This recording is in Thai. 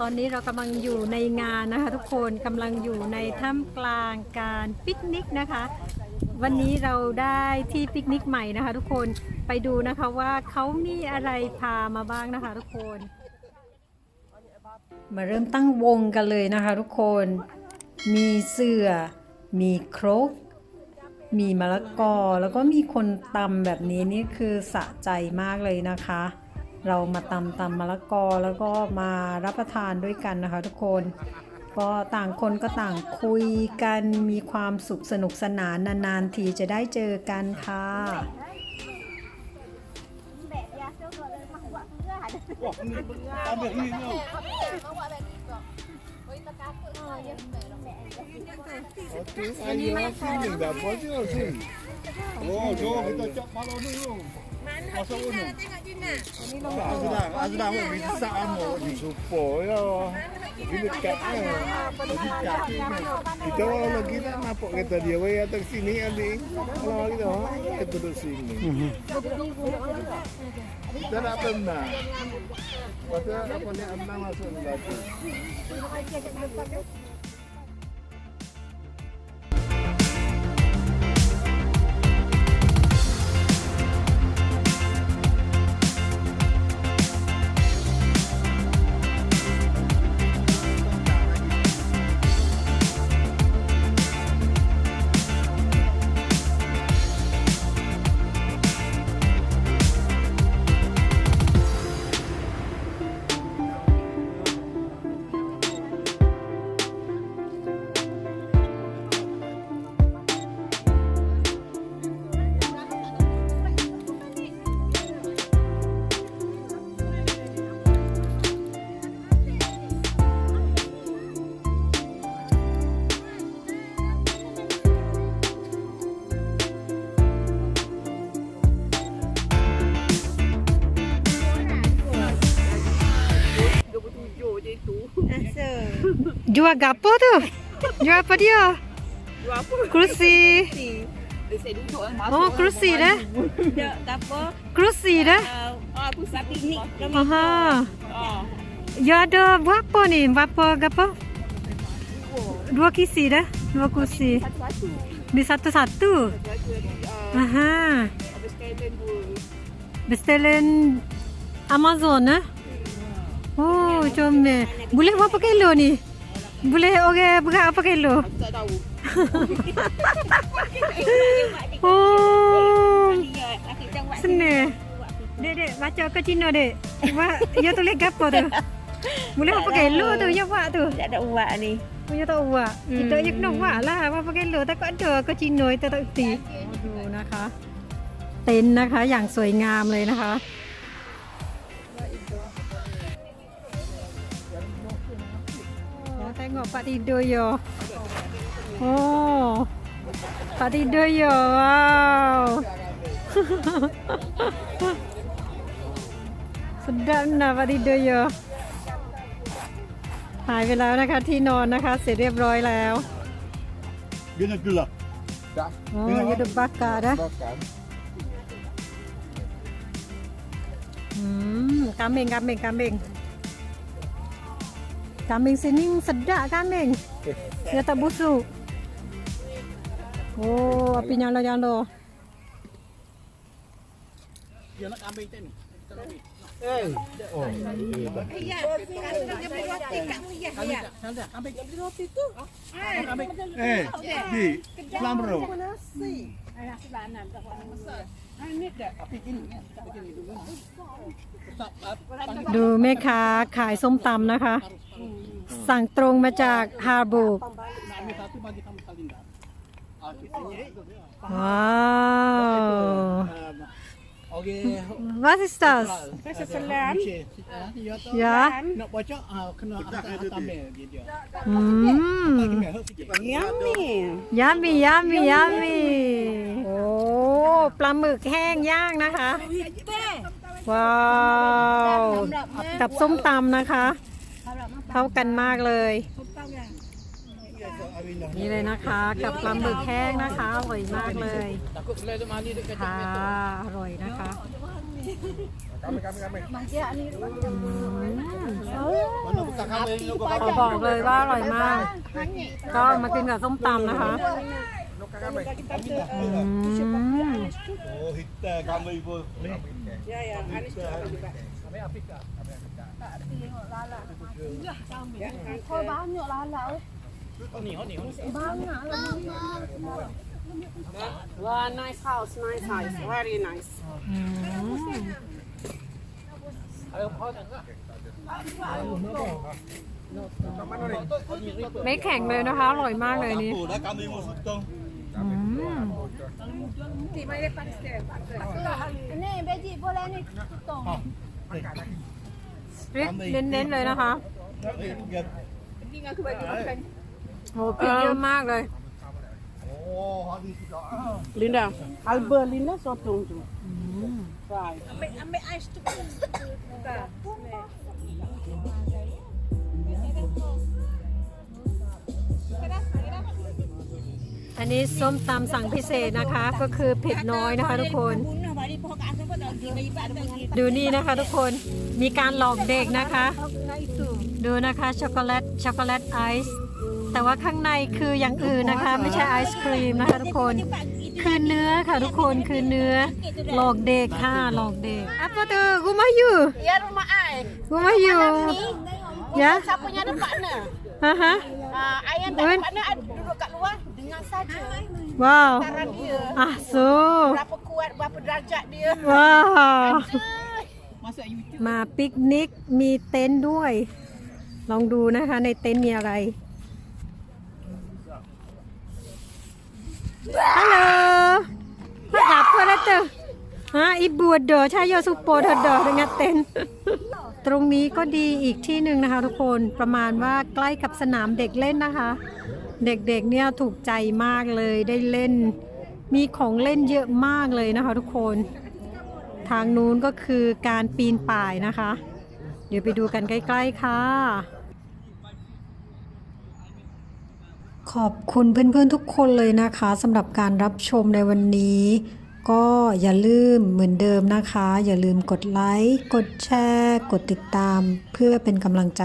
ตอนนี้เรากำลังอยู่ในงานนะคะ ทุกคนกำลังอยู่ในท่ามกลางการปิกนิกนะคะ วันนี้เราได้ที่ปิกนิกใหม่นะคะ ทุกคนไปดูนะคะว่าเขามีอะไรพามาบ้างนะคะ ทุกคน มาเริ่มตั้งวงกันเลยนะคะ ทุกคน มีเสือมีครก มีมะละกอ แล้วก็มีคนตำแบบนี้นี่คือสะใจมากเลยนะคะ เรามาตำตำมะละกอแล้วก็มารับประทานด้วยกันนะคะ ทุกคนก็ต่างคนก็ต่างคุยกันมีความสุขสนุกสนานนานๆทีจะได้เจอกันค่ะ Ambil ni tu. Okey, ayah sini dah apa je sini. Oh, jom kita cak malam ni tu. Masuk ni. Tak azram, azram pun bisa anu ni supaya ini dekat ni. Jadi kat ni. Kita orang lagi tak nampak kereta dia wei atas sini adik. Kalau kita ha, kita duduk sini. Kita tak pernah. Pasal apa ni anak masuk lagi. Jual gapo tu? Jual apa dia? Kerusi. Oh, kerusi dah. Apa? Kerusi dah. Oh, pusat piknik. Aha. Ya ada berapa ni? Berapa gapo? Dua kisi dah. Dua kursi. Satu-satu. Di satu-satu. Aha. Habis Thailand dua. Bestelen Amazon eh? Oh, comel. Boleh berapa kilo ni? Boleh orang berat berapa kilo? Aku tak tahu. Oh, Ya, laki jangan buat senang. Dek, dek, baca ke Cina, dek. Buat, ya tulis gapo tu? Boleh berapa kilo tu ya buat tu? Tak ada uak ni. Oh, ya tak buat. Kita je kena buat lah berapa kilo. Takut ada ke Cina, kita tak kerti. ดูนะคะ เต็นท์นะคะ อย่างสวยงามเลยนะคะ tengok Pak tidur yo. Oh. Pak tidur yo. Wow. Sedap nah Pak tidur yo. หายไปแล้วนะคะที่นอนนะคะ เสร็จเรียบร้อยแล้ว Dia nak gelap. Dah. อ๋อยูดบักกานะ Bakar. อืมกาเมงกาเมงกาเมงกาเมง sini sedap kambing dia tak busuk oh api nyala nyala Dia nak ambil ni. Eh. Oh. Ya, dia beli roti kat ya. Ya. Eh, di Islam bro. ดูแม่ค้าขายส้มตำนะคะ สั่งตรงมาจากฮาร์บูกว้าว Okey. what is this Selam. ya Nak baca ah, kena atas tamil dia. อืม Kena hak sikit. Yummy. ยามียามียามีโอ้ปลาหมึกแห้งย่างนะคะ ว้าว กับส้มตำนะคะ เข้ากันมากเลย นี่เลยนะคะกับปลาหมึกแห้งนะคะอร่อยมากเลย Takut selai tu mani dekat ค่ะอร่อยนะคะ Kami kami kami. อืม Mana buka ขอบอกเลยว่าอร่อยมาก ก็มากินกับส้มตำนะคะ Wow, nice house, nice house, very nice. Mm. ไม่แข็งเลยนะคะ อร่อยมากเลยนี่ ปูและกามีมูสุดตรง Ini beji boleh ni tutup. พริกเน้นๆเลยนะคะ Ini aku bagi makan. โหพริกเยอะมากเลย Oh, hari sudah. Linda, Alba Linda sotong tu. Fry. Ambil ambil ais อันนี้ส้มตำสั่งพิเศษนะคะ ก็คือเผ็ดน้อยนะคะทุกคน Bunuh bari pohon kat asam pun tak pergi bagi pak ada ดูนี่นะคะทุกคนมีการหลอกเด็กนะคะ ดูนะคะช็อกโกแลตช็อกโกแลตไอซ์แต่ว่าข้างในคืออย่างอื่นนะคะ ไม่ใช่ไอศครีมนะคะทุกคนคือเนื้อค่ะทุกคนคือเนื้อหลอกเด็กค่ะหลอกเด็กอะตัวเธอกูมาอยู่ Ya rumah ai. กูมาอยู่ ya Siapa punya ada partner? ฮะฮะ Ah, ai yang tak Wen. ada partner saja. ว้าว Saran dia. อะสู Berapa kuat, berapa derajat dia. ว้าว Masuk YouTube. มาปิกนิกมีเต็นท์ด้วย ลองดูนะคะในเต็นท์มีอะไร ฮัลโหลมาดับเพื่อนแล้วเจอฮะอีบัวเดอชายโยสุโปเดอเดอในเต็นท์ตรงนี้ก็ดีอีกที่หนึ่งนะคะทุกคนประมาณว่าใกล้กับสนามเด็กเล่นนะคะ เด็กๆเนี่ยถูกใจมากเลยได้เล่น มีของเล่นเยอะมากเลยนะคะทุกคน ทางนู้นก็คือการปีนป่ายนะคะ เดี๋ยวไปดูกันใกล้ ๆ ค่ะ ขอบคุณเพื่อนๆทุกคนเลยนะคะสำหรับการรับชมในวันนี้ ก็อย่าลืมเหมือนเดิมนะคะ อย่าลืมกดไลค์ กดแชร์ กดติดตาม เพื่อเป็นกำลังใจ